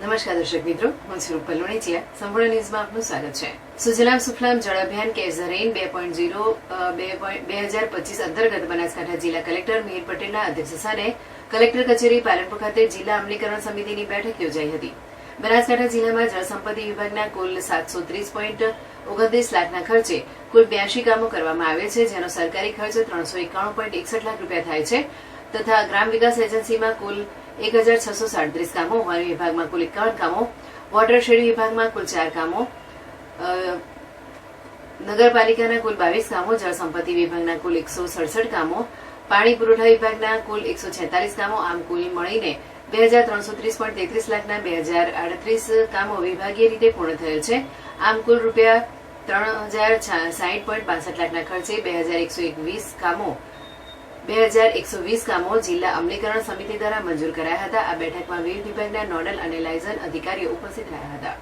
નમસ્કાર દર્શક મિત્રો, હું છું રૂપલ લોણીચિયા. સંપૂર્ણ ન્યૂઝમાં આપનું સ્વાગત છે. સુજલામ સુફલામ જળ અભિયાન ધ રેઇન બે પોઈન્ટ ઝીરો બે હજાર પચીસ અંતર્ગત બનાસકાંઠા જિલ્લા કલેક્ટર મિહિર પટેલના અધ્યક્ષસ્થાને કલેક્ટર કચેરી પાલનપુર ખાતે જિલ્લા અમલીકરણ સમિતિની બેઠક યોજાઈ હતી. બનાસકાંઠા જિલ્લામાં જળસંપત્તિ વિભાગના કુલ સાતસો ત્રીસ પોઈન્ટ ઓગણત્રીસ લાખના ખર્ચે કુલ બ્યાસી કામો કરવામાં આવે છે, જેનો સરકારી ખર્ચ ત્રણસો એકાણું પોઈન્ટ એકસઠ લાખ રૂપિયા થાય છે. તથા ગ્રામ વિકાસ એજન્સીમાં કુલ એક હજાર છસો સાડત્રીસ કામો, વન વિભાગમાં કુલ એકાવન કામો, વોટર શેડ વિભાગમાં કુલ ચાર કામો નગરપાલિકાના કુલ બાવીસ કામો, જળસંપત્તિ વિભાગના કુલ એકસો સડસઠ કામો, પાણી પુરવઠા વિભાગના કુલ એકસો છેતાલીસ કામો, આમ કુલ મળીને બે હજાર ત્રણસો ત્રીસ પોઈન્ટ તેત્રીસ લાખના બે હજાર આડત્રીસ કામો વિભાગીય રીતે પૂર્ણ થયેલ છે. આમ કુલ રૂપિયા ત્રણ હજાર સાહીઠ પોઈન્ટ બાસઠ લાખના ખર્ચે બે હજાર એકસો એકવીસ કામો બે હજાર એકસો વીસ કામો જિલ્લા અમલીકરણ સમિતિ દ્વારા મંજૂર કરાયા હતા. આ બેઠકમાં વિવિધ વિભાગના નોડલ અને લાયઝન અધિકારીઓ ઉપસ્થિત રહ્યા હતા.